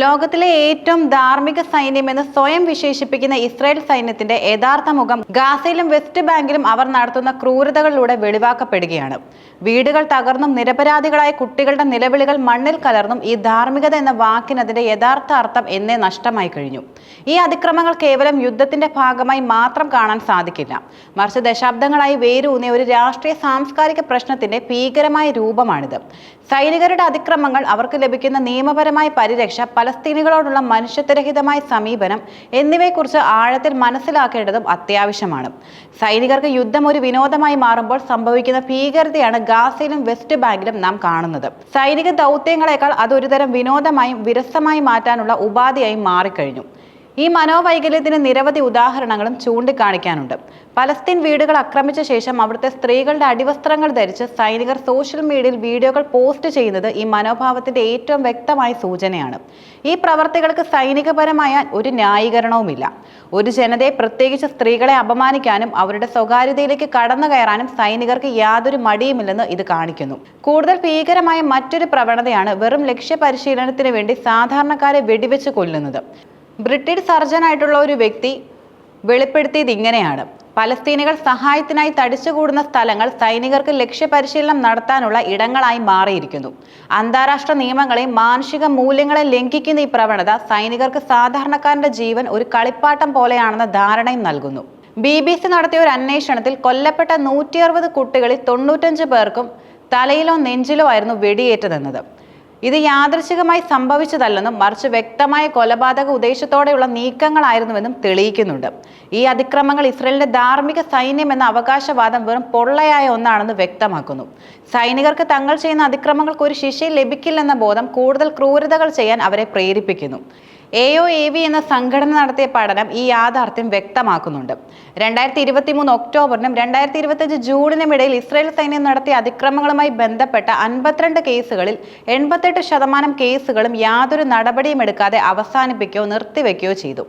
ലോകത്തിലെ ഏറ്റവും ധാർമ്മിക സൈന്യമെന്ന് സ്വയം വിശേഷിപ്പിക്കുന്ന ഇസ്രായേൽ സൈന്യത്തിന്റെ യഥാർത്ഥ മുഖം ഗാസയിലും വെസ്റ്റ് ബാങ്കിലും അവർ നടത്തുന്ന ക്രൂരതകളിലൂടെ വെളിവാക്കപ്പെടുകയാണ്. വീടുകൾ തകർന്നും നിരപരാധികളായ കുട്ടികളുടെ നിലവിളികൾ മണ്ണിൽ കലർന്നും ഈ ധാർമ്മികത എന്ന വാക്കിനതിന്റെ യഥാർത്ഥ അർത്ഥം എന്നേ നഷ്ടമായി കഴിഞ്ഞു. ഈ അതിക്രമങ്ങൾ കേവലം യുദ്ധത്തിന്റെ ഭാഗമായി മാത്രം കാണാൻ സാധിക്കില്ല. മറിച്ച് ദശാബ്ദങ്ങളായി വേരൂന്നിയ ഒരു രാഷ്ട്രീയ സാംസ്കാരിക പ്രശ്നത്തിന്റെ ഭീകരമായ രൂപമാണിത്. സൈനികരുടെ അതിക്രമങ്ങൾ അവർക്ക് ലഭിക്കുന്ന നിയമപരമായ പരിരക്ഷ പലസ്തീനികളോടുള്ള മനുഷ്യത്വരഹിതമായ സമീപനം എന്നിവയെക്കുറിച്ച് ആഴത്തിൽ മനസ്സിലാക്കേണ്ടതും അത്യാവശ്യമാണ്. സൈനികർക്ക് യുദ്ധം ഒരു വിനോദമായി മാറുമ്പോൾ സംഭവിക്കുന്ന ഭീകരതയാണ് ഗാസയിലും വെസ്റ്റ് ബാങ്കിലും നാം കാണുന്നത്. സൈനിക ദൗത്യങ്ങളെക്കാൾ അതൊരുതരം വിനോദമായും വിരസമായി മാറ്റാനുള്ള ഉപാധിയായും മാറിക്കഴിഞ്ഞു. ഈ മനോവൈകല്യത്തിന് നിരവധി ഉദാഹരണങ്ങളും ചൂണ്ടിക്കാണിക്കാനുണ്ട്. പലസ്തീൻ വീടുകൾ ആക്രമിച്ച ശേഷം അവിടുത്തെ സ്ത്രീകളുടെ അടിവസ്ത്രങ്ങൾ ധരിച്ച് സൈനികർ സോഷ്യൽ മീഡിയയിൽ വീഡിയോകൾ പോസ്റ്റ് ചെയ്യുന്നത് ഈ മനോഭാവത്തിന്റെ ഏറ്റവും വ്യക്തമായ സൂചനയാണ്. ഈ പ്രവർത്തികൾക്ക് സൈനികപരമായ ഒരു ന്യായീകരണവുമില്ല. ഒരു ജനതയെ പ്രത്യേകിച്ച് സ്ത്രീകളെ അപമാനിക്കാനും അവരുടെ സ്വകാര്യതയിലേക്ക് കടന്നു കയറാനും സൈനികർക്ക് യാതൊരു മടിയുമില്ലെന്ന് ഇത് കാണിക്കുന്നു. കൂടുതൽ ഭീകരമായ മറ്റൊരു പ്രവണതയാണ് വെറും ലക്ഷ്യപരിശീലനത്തിന് വേണ്ടി സാധാരണക്കാരെ വെടിവെച്ച് കൊല്ലുന്നത്. ബ്രിട്ടീഷ് സർജനായിട്ടുള്ള ഒരു വ്യക്തി വെളിപ്പെടുത്തിയത് ഇങ്ങനെയാണ്. പലസ്തീനികൾ സഹായത്തിനായി തടിച്ചുകൂടുന്ന സ്ഥലങ്ങൾ സൈനികർക്ക് ലക്ഷ്യപരിശീലനം നടത്താനുള്ള ഇടങ്ങളായി മാറിയിരിക്കുന്നു. അന്താരാഷ്ട്ര നിയമങ്ങളെയും മാനുഷിക മൂല്യങ്ങളെ ലംഘിക്കുന്ന ഈ പ്രവണത സൈനികർക്ക് സാധാരണക്കാരന്റെ ജീവൻ ഒരു കളിപ്പാട്ടം പോലെയാണെന്ന ധാരണയും നൽകുന്നു. ബി ബി സി നടത്തിയ ഒരു അന്വേഷണത്തിൽ കൊല്ലപ്പെട്ട നൂറ്റി അറുപത് കുട്ടികളിൽ തൊണ്ണൂറ്റഞ്ച് പേർക്കും തലയിലോ നെഞ്ചിലോ ആയിരുന്നു വെടിയേറ്റതെന്നത്. ഇത് യാദൃശികമായി സംഭവിച്ചതല്ലെന്നും മറിച്ച് വ്യക്തമായ കൊലപാതക ഉദ്ദേശത്തോടെയുള്ള നീക്കങ്ങളായിരുന്നുവെന്നും തെളിയിക്കുന്നുണ്ട്. ഈ അതിക്രമങ്ങൾ ഇസ്രയേലിന്റെ ധാർമ്മിക സൈന്യം എന്ന അവകാശവാദം വെറും പൊള്ളയായ ഒന്നാണെന്ന് വ്യക്തമാക്കുന്നു. സൈനികർക്ക് തങ്ങൾ ചെയ്യുന്ന അതിക്രമങ്ങൾക്ക് ഒരു ശിക്ഷ ലഭിക്കില്ലെന്ന ബോധം കൂടുതൽ ക്രൂരതകൾ ചെയ്യാൻ അവരെ പ്രേരിപ്പിക്കുന്നു. എ ഒ എ വി എന്ന സംഘടന നടത്തിയ പഠനം ഈ യാഥാർത്ഥ്യം വ്യക്തമാക്കുന്നുണ്ട്. രണ്ടായിരത്തി ഇരുപത്തി മൂന്ന് ഒക്ടോബറിനും രണ്ടായിരത്തി ഇരുപത്തഞ്ച് ജൂണിനും ഇടയിൽ ഇസ്രായേൽ സൈന്യം നടത്തിയ അതിക്രമങ്ങളുമായി ബന്ധപ്പെട്ട അൻപത്തിരണ്ട് കേസുകളിൽ എൺപത്തെട്ട് ശതമാനം കേസുകളും യാതൊരു നടപടിയും എടുക്കാതെ അവസാനിപ്പിക്കുകയോ നിർത്തിവെക്കുകയോ ചെയ്തു.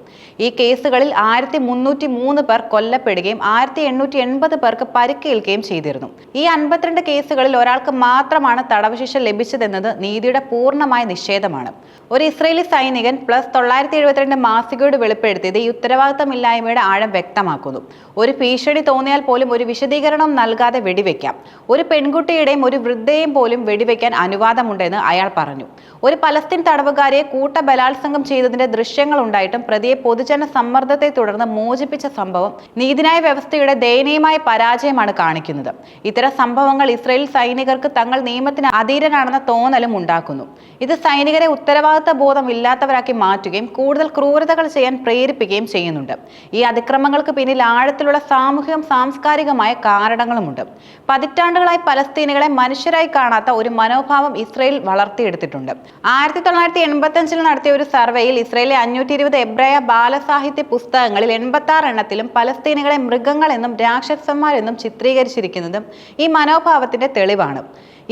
ഈ കേസുകളിൽ ആയിരത്തി മുന്നൂറ്റി മൂന്ന് പേർ കൊല്ലപ്പെടുകയും ആയിരത്തി എണ്ണൂറ്റി എൺപത് പേർക്ക് പരിക്കേൽക്കുകയും ചെയ്തിരുന്നു. ഈ അൻപത്തിരണ്ട് കേസുകളിൽ ഒരാൾക്ക് മാത്രമാണ് തടവ് ശിക്ഷ ലഭിച്ചതെന്നത് നീതിയുടെ പൂർണമായ നിഷേധമാണ്. ഒരു ഇസ്രയേലി സൈനികൻ പ്ലസ് തൊള്ളായിരത്തി എഴുപത്തിരണ്ട് മാസികയോട് വെളിപ്പെടുത്തിയത് ഈ ഉത്തരവാദിത്തമില്ലായ്മയുടെ ആഴം വ്യക്തമാക്കുന്നു. ഒരു ഭീഷണി തോന്നിയാൽ പോലും ഒരു വിശദീകരണം നൽകാതെ വെടിവെക്കാം. ഒരു പെൺകുട്ടിയുടെയും ഒരു വൃദ്ധയെയും പോലും വെടിവെക്കാൻ അനുവാദമുണ്ടെന്ന് അയാൾ പറഞ്ഞു. ഒരു പലസ്തീൻ തടവുകാരിയെ കൂട്ട ബലാത്സംഗം ചെയ്തതിന്റെ ദൃശ്യങ്ങൾ ഉണ്ടായിട്ടും പ്രതിയെ പൊതുജന സമ്മർദ്ദത്തെ തുടർന്ന് മോചിപ്പിച്ച സംഭവം നീതിന്യായ വ്യവസ്ഥയുടെ ദയനീയമായ പരാജയമാണ് കാണിക്കുന്നത്. ഇത്തരം സംഭവങ്ങൾ ഇസ്രയേൽ സൈനികർക്ക് തങ്ങൾ നിയമത്തിന് അധീരനാണെന്ന തോന്നലും ഉണ്ടാക്കുന്നു. ഇത് സൈനികരെ ഉത്തരവാദിത്ത ബോധം ഇല്ലാത്തവരാക്കി മാറ്റുകയും കൂടുതൽ ക്രൂരതകൾ ചെയ്യാൻ പ്രേരിപ്പിക്കുകയും ചെയ്യുന്നുണ്ട്. ഈ അതിക്രമങ്ങൾക്ക് പിന്നിൽ ആഴത്തിലുള്ള സാമൂഹികം സാംസ്കാരികമായ കാരണങ്ങളുമുണ്ട്. പതിറ്റാണ്ടുകളായി പലസ്തീനുകളെ മനുഷ്യരായി കാണാത്ത ഒരു മനോഭാവം ഇസ്രയേൽ വളർത്തിയെടുത്തിട്ടുണ്ട്. ആയിരത്തി തൊള്ളായിരത്തി എൺപത്തി അഞ്ചിൽ നടത്തിയ ഒരു സർവേയിൽ ഇസ്രയേലിലെ അഞ്ഞൂറ്റി ഇരുപത് എബ്രായ ബാലസാഹിത്യ പുസ്തകങ്ങളിൽ എൺപത്തി ആറ് എണ്ണത്തിലും പലസ്തീനുകളെ മൃഗങ്ങളെന്നും രാക്ഷസന്മാരെന്നും ചിത്രീകരിച്ചിരിക്കുന്നതും ഈ മനോഭാവത്തിന്റെ തെളിവാണ്.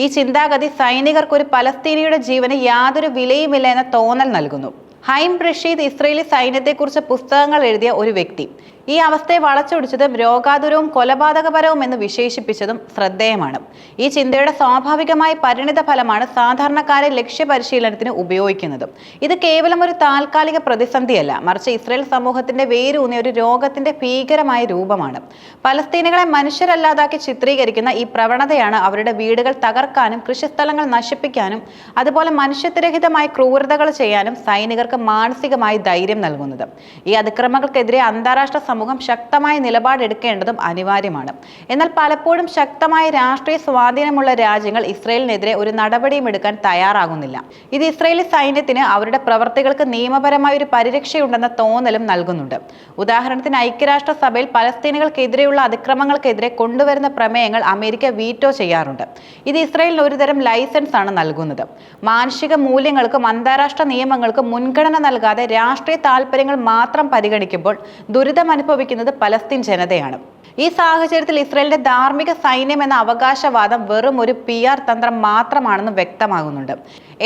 ഈ ചിന്താഗതി സൈനികർക്ക് ഒരു പലസ്തീനിയുടെ ജീവന് യാതൊരു വിലയുമില്ല എന്ന തോന്നൽ നൽകുന്നു. ഹൈം റഷീദ് ഇസ്രയേലി സൈന്യത്തെക്കുറിച്ച് പുസ്തകങ്ങൾ എഴുതിയ ഒരു വ്യക്തി. ഈ അവസ്ഥയെ വളച്ചൊടിച്ചതും രോഗാതുരവും കൊലപാതകപരവും എന്ന് വിശേഷിപ്പിച്ചതും ശ്രദ്ധേയമാണ്. ഈ ചിന്തയുടെ സ്വാഭാവികമായ പരിണിത ഫലമാണ് സാധാരണക്കാരെ ലക്ഷ്യപരിശീലനത്തിന് ഉപയോഗിക്കുന്നത്. ഇത് കേവലം ഒരു താൽക്കാലിക പ്രതിസന്ധിയല്ല. മറിച്ച് ഇസ്രയേൽ സമൂഹത്തിന്റെ വേരൂന്നിയ ഒരു രോഗത്തിന്റെ ഭീകരമായ രൂപമാണ്. പലസ്തീനുകളെ മനുഷ്യരല്ലാതാക്കി ചിത്രീകരിക്കുന്ന ഈ പ്രവണതയാണ് അവരുടെ വീടുകൾ തകർക്കാനും കൃഷിസ്ഥലങ്ങൾ നശിപ്പിക്കാനും അതുപോലെ മനുഷ്യത്വരഹിതമായ ക്രൂരതകൾ ചെയ്യാനും സൈനികർക്ക് മാനസികമായി ധൈര്യം നൽകുന്നത്. ഈ അതിക്രമങ്ങൾക്കെതിരെ അന്താരാഷ്ട്ര സമൂഹം ശക്തമായ നിലപാടെടുക്കേണ്ടതും അനിവാര്യമാണ്. എന്നാൽ പലപ്പോഴും ശക്തമായ രാഷ്ട്രീയ സ്വാധീനമുള്ള രാജ്യങ്ങൾ ഇസ്രയേലിനെതിരെ ഒരു നടപടിയും എടുക്കാൻ തയ്യാറാകുന്നില്ല. ഇത് ഇസ്രയേലി സൈന്യത്തിന് അവരുടെ പ്രവർത്തികൾക്ക് നിയമപരമായ ഒരു പരിരക്ഷയുണ്ടെന്ന തോന്നലും നൽകുന്നുണ്ട്. ഉദാഹരണത്തിന് ഐക്യരാഷ്ട്ര സഭയിൽ പലസ്തീനുകൾക്കെതിരെയുള്ള അതിക്രമങ്ങൾക്കെതിരെ കൊണ്ടുവരുന്ന പ്രമേയങ്ങൾ അമേരിക്ക വീറ്റോ ചെയ്യാറുണ്ട്. ഇത് ഇസ്രയേലിന് ഒരുതരം ലൈസൻസ് ആണ് നൽകുന്നത്. മാനുഷിക മൂല്യങ്ങൾക്കും അന്താരാഷ്ട്ര നിയമങ്ങൾക്കും മുൻഗണന നൽകാതെ രാഷ്ട്രീയ താല്പര്യങ്ങൾ മാത്രം പരിഗണിക്കുമ്പോൾ ദുരിതം അനുഭവിക്കുന്നത് പലസ്തീൻ ജനതയാണ്. ഈ സാഹചര്യത്തിൽ ഇസ്രയേലിന്റെ ധാർമ്മിക സൈന്യം എന്ന അവകാശവാദം വെറും ഒരു പി ആർ തന്ത്രം മാത്രമാണെന്ന് വ്യക്തമാകുന്നുണ്ട്.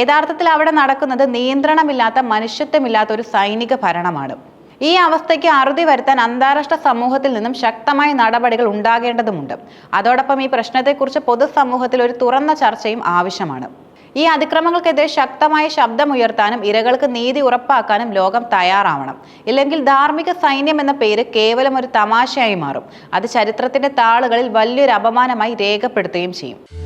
യഥാർത്ഥത്തിൽ അവിടെ നടക്കുന്നത് നിയന്ത്രണമില്ലാത്ത മനുഷ്യത്വമില്ലാത്ത ഒരു സൈനിക ഭരണമാണ്. ഈ അവസ്ഥയ്ക്ക് അറുതി വരുത്താൻ അന്താരാഷ്ട്ര സമൂഹത്തിൽ നിന്നും ശക്തമായ നടപടികൾ ഉണ്ടാകേണ്ടതുണ്ട് അതോടൊപ്പം ഈ പ്രശ്നത്തെക്കുറിച്ച് പൊതുസമൂഹത്തിൽ ഒരു തുറന്ന ചർച്ചയും ആവശ്യമാണ്. ഈ അതിക്രമങ്ങൾക്കെതിരെ ശക്തമായ ശബ്ദമുയർത്താനും ഇരകൾക്ക് നീതി ഉറപ്പാക്കാനും ലോകം തയ്യാറാവണം. ഇല്ലെങ്കിൽ ധാർമ്മിക സൈന്യം എന്ന പേര് കേവലം ഒരു തമാശയായി മാറും. അത് ചരിത്രത്തിന്റെ താളുകളിൽ വലിയൊരു അപമാനമായി രേഖപ്പെടുത്തുകയും ചെയ്യും.